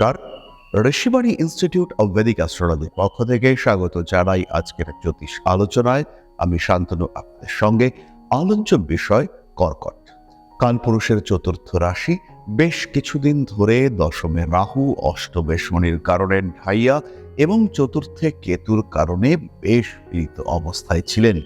নমস্কার। Rishibani institute of Vedic অ্যাস্ট্রোলজির পক্ষ থেকে স্বাগত জানাই আজকের জ্যোতিষ আলোচনায়। আমি শান্তনু আপনাদের সঙ্গে। আলোচ্য বিষয় কর্কট। কালপুরুষের চতুর্থ রাশি বেশ কিছুদিন ধরে দশমে রাহু অষ্টমে শনির কারণে ঢাইয়া এবং চতুর্থে কেতুর কারণে বেশ পীড়িত অবস্থায় ছিলেন।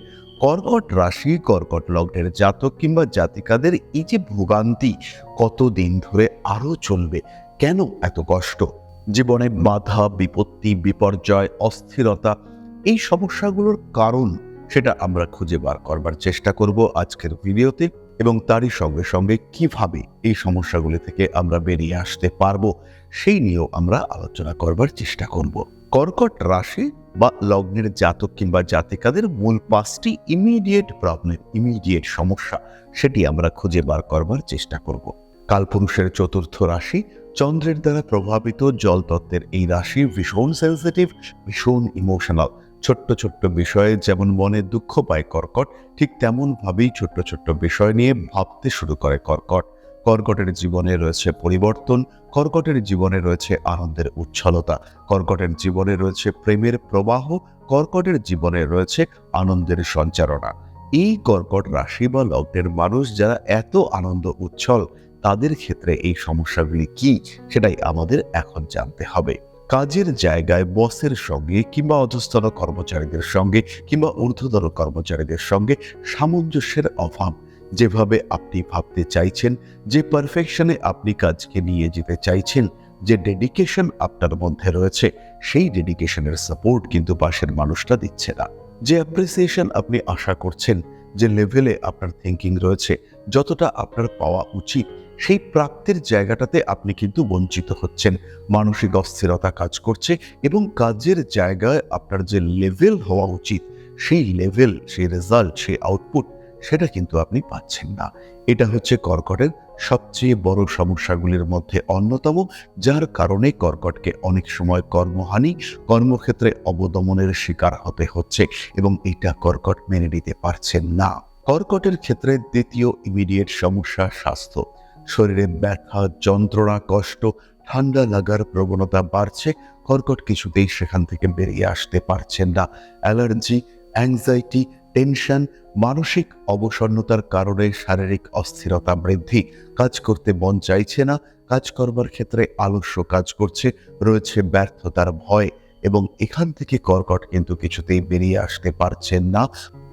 কর্কট রাশি, কর্কট লগ্নের জাতক কিংবা জাতিকাদের এই যে ভোগান্তি কতদিন ধরে আরও চলবে? কেন এত কষ্ট? জীবনে বাধা, বিপত্তি, বিপর্যয়, অস্থিরতা, এই সমস্যাগুলোর কারণ সেটা আমরা খুঁজে বার করবার চেষ্টা করব আজকের ভিডিওতে এবং তারই সঙ্গে সঙ্গে কীভাবে এই সমস্যাগুলি থেকে আমরা বেরিয়ে আসতে পারব সেই নিয়েও আমরা আলোচনা করবার চেষ্টা করব। কর্কট রাশি বা লগ্নের জাতক কিংবা জাতিকাদের মূল পাঁচটি ইমিডিয়েট প্রবলেম ইমিডিয়েট সমস্যা, সেটি আমরা খুঁজে বার করবার চেষ্টা করব। কালপুরুষের চতুর্থ রাশি, চন্দ্রের দ্বারা প্রভাবিত জলতত্ত্বের এই রাশি ভীষণ সেন্সিটিভ ভীষণ ইমোশনাল ছোট্ট ছোট্ট বিষয়ে যেমন মনে দুঃখ পায় কর্কট, ঠিক তেমনভাবেই ছোট্ট ছোট্ট বিষয় নিয়ে ভাবতে শুরু করে কর্কট। কর্কটের জীবনে রয়েছে পরিবর্তন, কর্কটের জীবনে রয়েছে আনন্দের উচ্ছলতা, কর্কটের জীবনে রয়েছে প্রেমের প্রবাহ, কর্কটের জীবনে রয়েছে আনন্দের সঞ্চারণা। এই কর্কট রাশি বা লগ্নের মানুষ যারা এত আনন্দ উচ্ছল, তাদের ক্ষেত্রে এই সমস্যাগুলি কি সেটাই আমাদের এখন জানতে হবে। কাজের জায়গায় বসের সঙ্গে কিংবা অধস্তন কর্মচারীদের সঙ্গে কিংবা ঊর্ধ্বতর কর্মচারীদের সঙ্গে সামঞ্জস্যের অভাব যেভাবে আপনি ভাবতে চাইছেন, যে পারফেকশনে আপনি কাজকে নিয়ে যেতে চাইছেন, যে ডেডিকেশন আপনার মধ্যে রয়েছে, সেই ডেডিকেশনের সাপোর্ট কিন্তু পাশের মানুষটা দিচ্ছে না। যে অ্যাপ্রিসিয়েশন আপনি আশা করছেন, যে লেভেলে আপনার থিঙ্কিং রয়েছে, যতটা আপনার পাওয়া উচিত, সেই প্রাপ্তির জায়গাটাতে আপনি কিন্তু বঞ্চিত হচ্ছেন। মানসিক অস্থিরতা কাজ করছে এবং কাজের জায়গায় আপনার যে লেভেল হওয়া উচিত, সেই লেভেল সেই রেজাল্ট সেই আউটপুট সেটা কিন্তু আপনি পাচ্ছেন না। এটা হচ্ছে কর্কটের সবচেয়ে বড় সমস্যাগুলির মধ্যে অন্যতম, যার কারণে কর্কটকে অনেক সময় কর্মহানি, কর্মক্ষেত্রে অবদমনের শিকার হতে হচ্ছে এবং এটা কর্কট মেনে নিতে পারছেন না। কর্কটের ক্ষেত্রে দ্বিতীয় ইমিডিয়েট সমস্যা স্বাস্থ্য। শরীরে ব্যথা, যন্ত্রণা, কষ্ট, ঠান্ডা লাগার প্রবণতা বাড়ছে, কর্কট কিছুতেই সেখান থেকে বেরিয়ে আসতে পারছেন না। অ্যালার্জি অ্যাংজাইটি টেনশন, মানসিক অবসন্নতার কারণে শারীরিক অস্থিরতা বৃদ্ধি। কাজ করতে মন চাইছে না, কাজ করবার ক্ষেত্রে আলস্য কাজ করছে, রয়েছে ব্যর্থতার ভয় এবং এখান থেকে কর্কট কিন্তু কিছুতেই বেরিয়ে আসতে পারছেন না।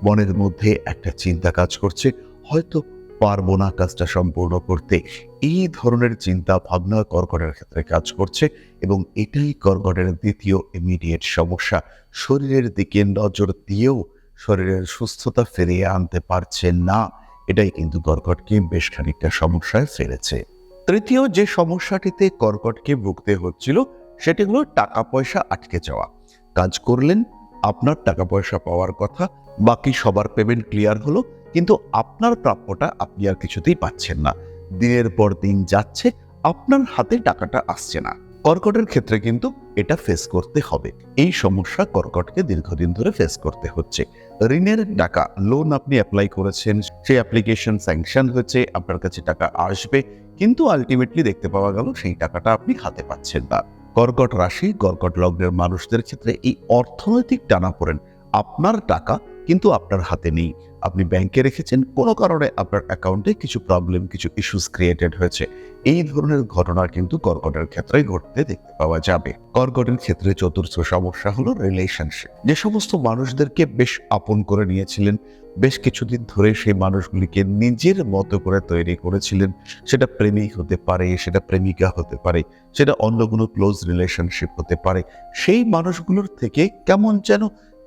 মনের মধ্যে একটা চিন্তা কাজ করছে, হয়তো পারব না কাজটা সম্পূর্ণ করতে। এই ধরনের চিন্তা ভাবনা কর্কটের ক্ষেত্রে কাজ করছে এবং এটাই কর্কটের দ্বিতীয় ইমিডিয়েট সমস্যা। শরীরের দিকে নজর দিয়েও শরীরের সুস্থতা ফিরিয়ে আনতে পারছেন না, এটাই কিন্তু কর্কটকে বেশ খানিকটা সমস্যায় ফেলেছে। তৃতীয় যে সমস্যাটিতে কর্কটকে ভুগতে হচ্ছিল, সেটি হলো টাকা পয়সা আটকে যাওয়া। কাজ করলেন, আপনার টাকা পয়সা পাওয়ার কথা, বাকি সবার পেমেন্ট ক্লিয়ার হলো, কিন্তু আপনার প্রাপ্যটা আপনি আর কিছুতেই পাচ্ছেন না। দিনের পর দিন যাচ্ছে, আপনার হাতে টাকাটা আসছে না। কর্কটের ক্ষেত্রে কিন্তু এটা ফেস করতে হবে। এই সমস্যা কর্কটকে দীর্ঘদিন ধরে ফেস করতে হচ্ছে। ঋণের টাকা লোন আপনি অ্যাপ্লাই করেছেন, সেই অ্যাপ্লিকেশন স্যাংশন হয়েছে, আপনার কাছে টাকা আসবে, কিন্তু আলটিমেটলি দেখতে পাওয়া গেল সেই টাকাটা আপনি হাতে পাচ্ছেন না। কর্কট রাশি, কর্কট লগ্নের মানুষদের ক্ষেত্রে এই অর্থনৈতিক টানাপোড়েন, আপনার টাকা কিন্তু আপনার হাতে নেই। আপনি ব্যাংকে রেখেছেন, কোনো কারণে আপনার অ্যাকাউন্টে কিছু প্রবলেম কিছু ইস্যুস ক্রিয়েটেড হয়েছে। এই ধরনের ঘটনা কিন্তু কর্কটের ক্ষেত্রে ঘটতে দেখতে পাওয়া যাবে। কর্কটের ক্ষেত্রে চতুর্থ সমস্যা হলো রিলেশনশিপ যে সমস্ত মানুষদেরকে বেশ আপন করে নিয়েছিলেন, বেশ কিছুদিন ধরে সেই মানুষগুলিকে নিজের মতো করে তৈরি করেছিলেন। সেটা প্রেমিক হতে পারে, সেটা প্রেমিকা হতে পারে, সেটা অন্য কোনো ক্লোজ রিলেশনশিপ হতে পারে। সেই মানুষগুলোর থেকে কেমন যেন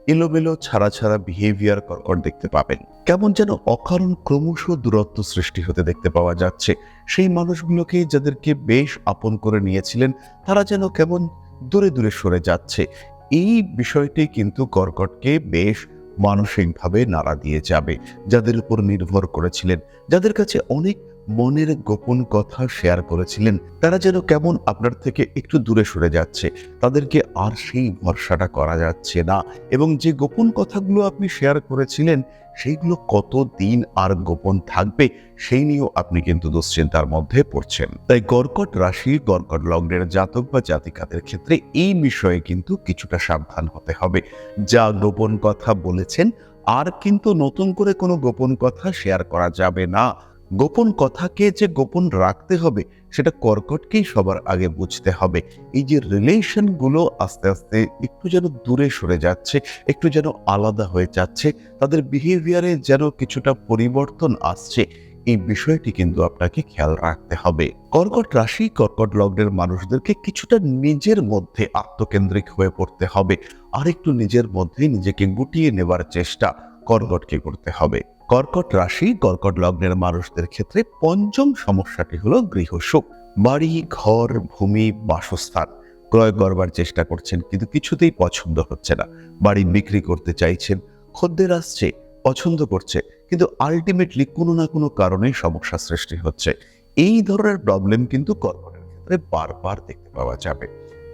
এলোমেলো, ছাড়া ছাড়া বিহেভিয়ার কর্কট দেখতে পাবেন। কেমন যেন অকারণ ক্রমশ দূরত্ব সৃষ্টি হতে দেখতে পাওয়া যাচ্ছে। সেই মানুষগুলোকে যাদেরকে বেশ আপন করে নিয়েছিলেন, তারা যেন কেমন দূরে দূরে সরে যাচ্ছে। এই বিষয়টি কিন্তু কর্কটকে বেশ মানসিকভাবে নাড়া দিয়ে যাবে। যাদের উপর নির্ভর করেছিলেন, যাদের কাছে অনেক মনের গোপন কথা শেয়ার করেছিলেন। তারা যেন কেমন আপনার থেকে একটু দূরে সরে যাচ্ছে। তাদেরকে আর সেই ভরসাটা করা যাচ্ছে না। এবং যে গোপন কথাগুলো আপনি শেয়ার করেছিলেন, সেইগুলো কত দিন আর গোপন থাকবে, সেই নিয়েও আপনি কিন্তু দুশ্চিন্তার মধ্যে পড়ছেন। তাই কর্কট রাশি, কর্কট লগ্নের জাতক বা জাতিকাদের ক্ষেত্রে এই বিষয়ে কিন্তু কিছুটা সাবধান হতে হবে। যা গোপন কথা বলেছেন, আর কিন্তু নতুন করে কোনো গোপন কথা শেয়ার করা যাবে না। গোপন কথাকে যে গোপন রাখতে হবে, সেটা কর্কটকেই সবার আগে বুঝতে হবে। এই যে রিলেশনগুলো আস্তে আস্তে একটু যেন দূরে সরে যাচ্ছে, একটু যেন আলাদা হয়ে যাচ্ছে, তাদের বিহেভিয়ারে যেন কিছুটা পরিবর্তন আসছে, এই বিষয়টি কিন্তু আপনাকে খেয়াল রাখতে হবে। কর্কট রাশি, কর্কট লগ্নের মানুষদেরকে কিছুটা নিজের মধ্যে আত্মকেন্দ্রিক হয়ে পড়তে হবে। আর একটু নিজের মধ্যে নিজেকে গুটিয়ে নেবার চেষ্টা কর্কটকে করতে হবে। কর্কট রাশি, কর্কট লগ্নের মানুষদের ক্ষেত্রে পঞ্চম সমস্যাটি হলো গৃহসুখ বাড়ি, ঘর, ভূমি, বাসস্থান। ক্রয় করবার চেষ্টা করছেন কিন্তু কিছুতেই পছন্দ হচ্ছে না। বাড়ি বিক্রি করতে চাইছেন, খদ্দের আসছে, পছন্দ করছে, কিন্তু আলটিমেটলি কোনো না কোনো কারণে সমস্যা সৃষ্টি হচ্ছে। এই ধরনের প্রবলেম কিন্তু কর্কটের ক্ষেত্রে বারবার দেখতে পাওয়া যাবে।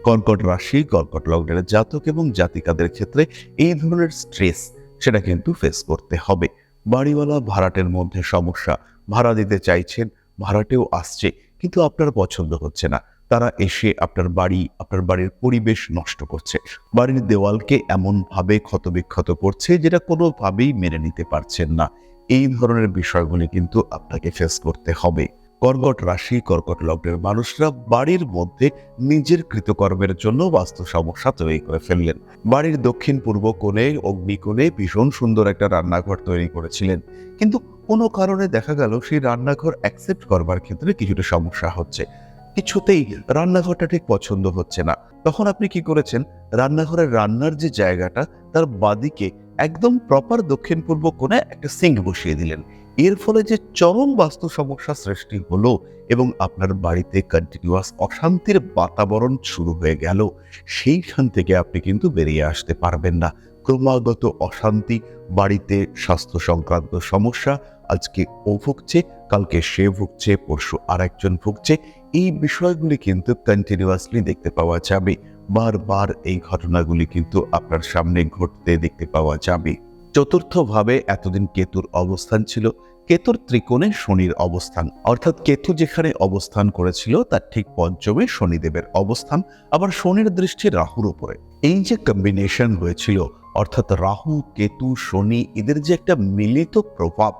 কর্কট রাশি, কর্কট লগ্নের জাতক এবং জাতিকাদের ক্ষেত্রে এই ধরনের স্ট্রেস সেটা কিন্তু ফেস করতে হবে। বাড়িওয়ালা ভাড়াটের মধ্যে সমস্যা। ভাড়া দিতে চাইছেন, ভাড়াটেও আসছে, কিন্তু আপনার পছন্দ হচ্ছে না। তারা এসে আপনার বাড়ি, আপনার বাড়ির পরিবেশ নষ্ট করছে। বাড়ির দেওয়ালকে এমনভাবে ক্ষতবিক্ষত করছে যেটা কোনোভাবেই মেনে নিতে পারছেন না। এই ধরনের বিষয়গুলি কিন্তু আপনাকে ফেস করতে হবে। কর্কট রাশি, কর্কট লগ্নের মানুষরা বাড়ির মধ্যে নিজের কৃতকর্মের জন্য বাস্তু সমস্যা তৈরি করে ফেললেন। বাড়ির দক্ষিণ পূর্ব কোণে অগ্নিকোণে ভীষণ সুন্দর একটা রান্নাঘর তৈরি করেছিলেন। কিন্তু কোনো কারণে দেখা গেল সেই রান্নাঘর অ্যাকসেপ্ট করবার ক্ষেত্রে কিছুটা সমস্যা হচ্ছে। কিছুতেই রান্নাঘরটা ঠিক পছন্দ হচ্ছে না। তখন আপনি কি করেছেন? রান্নাঘরের রান্নার যে জায়গাটা, তার বাদিকে একদম প্রপার দক্ষিণ পূর্ব কোণে একটা সিঙ্ক বসিয়ে দিলেন। এর ফলে যে চরম বাস্তু সমস্যা সৃষ্টি হলো এবং আপনার বাড়িতে কন্টিনিউয়াস অশান্তির বাতাবরণ শুরু হয়ে গেল, সেইখান থেকে আপনি কিন্তু বেরিয়ে আসতে পারবেন না। ক্রমাগত অশান্তি, বাড়িতে স্বাস্থ্য সংক্রান্ত সমস্যা, আজকে ও ভুগছে, কালকে সে ভুগছে, পরশু আরেকজন ভুগছে, এই বিষয়গুলি কিন্তু কন্টিনিউয়াসলি দেখতে পাওয়া যাবে। বারবার এই ঘটনাগুলি কিন্তু আপনার সামনে ঘটতে দেখতে পাওয়া যাবে। চতুর্থভাবে এতদিন কেতুর অবস্থান ছিল কেতুর ত্রিকোণে শনির অবস্থান। অর্থাৎ কেতু যেখানে অবস্থান করেছিল, তার ঠিক পঞ্চমে শনিদেবের অবস্থান, আবার শনির দৃষ্টি রাহুর উপরে। এই যে কম্বিনেশন হয়েছিল, অর্থাৎ রাহু, কেতু, শনি, এদের যে একটা মিলিত প্রভাব,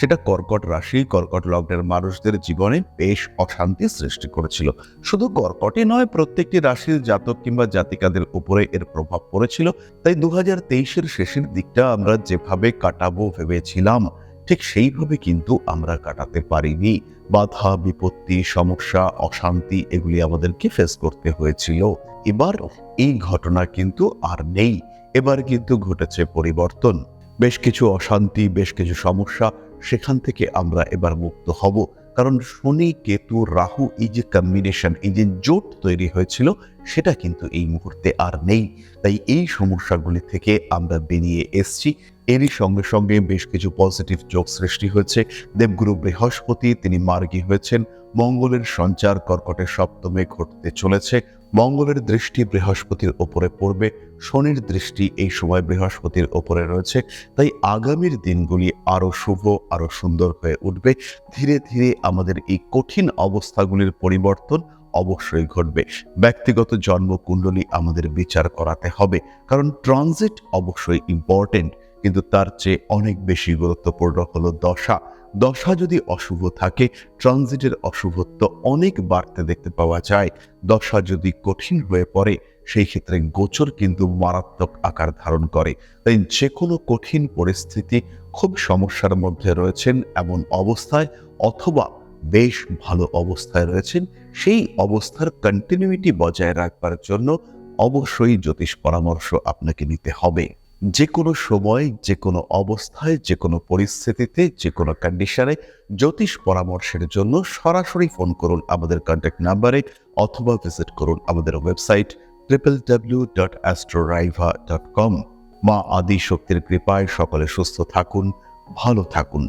সেটা কর্কট রাশি, কর্কট লগ্নের মানুষদের জীবনে বেশ অশান্তি সৃষ্টি করেছিল। শুধু কর্কটে নয়, প্রত্যেকটি রাশির জাতক কিংবা জাতিকাদের উপরে এর প্রভাব পড়েছিল। তাই দু হাজার শেষের দিকটা আমরা যেভাবে কাটাবো ভেবেছিলাম ঠিক সেইভাবে কিন্তু আমরা কাটাতে পারিনি। বাধা, বিপত্তি, সমস্যা, অশান্তি এগুলি আমাদেরকে ফেস করতে হয়েছিল। এবার এই ঘটনা কিন্তু আর নেই। এবার কিন্তু ঘটেছে পরিবর্তন। বেশ কিছু অশান্তি, বেশ কিছু সমস্যা সেখান থেকে আমরা এবার মুক্ত হব। কারণ শনি, কেতু, রাহু এই যে কম্বিনেশন এই যে জোট তৈরি হয়েছিল সেটা কিন্তু এই মুহূর্তে আর নেই। তাই এই সমস্যাগুলি থেকে আমরা বেরিয়ে এসছি। এরই সঙ্গে সঙ্গে বেশ কিছু পজিটিভ যোগ সৃষ্টি হয়েছে। দেবগুরু বৃহস্পতি, তিনি মার্গী হয়েছেন। মঙ্গলের সঞ্চার কর্কটের সপ্তমে ঘটতে চলেছে। মঙ্গলের দৃষ্টি বৃহস্পতির ওপরে পড়বে। শনির দৃষ্টি এই সময় বৃহস্পতির ওপরে রয়েছে। তাই আগামীর দিনগুলি আরও শুভ, আরও সুন্দর হয়ে উঠবে। ধীরে ধীরে আমাদের এই কঠিন অবস্থাগুলির পরিবর্তন অবশ্যই ঘটবে। ব্যক্তিগত জন্মকুণ্ডলী আমাদের বিচার করাতে হবে, কারণ ট্রানজিট অবশ্যই ইম্পর্টেন্ট কিন্তু তার চেয়ে অনেক বেশি গুরুত্বপূর্ণ হলো দশা। দশা যদি অশুভ থাকে ট্রানজিটের অশুভত্ব অনেক বাড়তে দেখতে পাওয়া যায়। দশা যদি কঠিন হয়ে পড়ে, সেই ক্ষেত্রে গোচর কিন্তু মারাত্মক আকার ধারণ করে। তাই যে কোনো কঠিন পরিস্থিতি, খুব সমস্যার মধ্যে রয়েছেন এমন অবস্থায়, অথবা বেশ ভালো অবস্থায় রয়েছেন। সেই অবস্থার কন্টিনিউটি বজায় রাখবার জন্য অবশ্যই জ্যোতিষ পরামর্শ আপনাকে নিতে হবে। যে কোনো সময় যে কোনো অবস্থায় যে কোনো পরিস্থিতিতে যে কোনো কন্ডিশনে জ্যোতিষ পরামর্শের জন্য সরাসরি ফোন করুন আমাদের কন্ট্যাক্ট নাম্বারে অথবা ভিজিট করুন আমাদের website triple W dot astroraiva dot com মা আদি শক্তির কৃপায় সকলে সুস্থ থাকুন, ভালো থাকুন।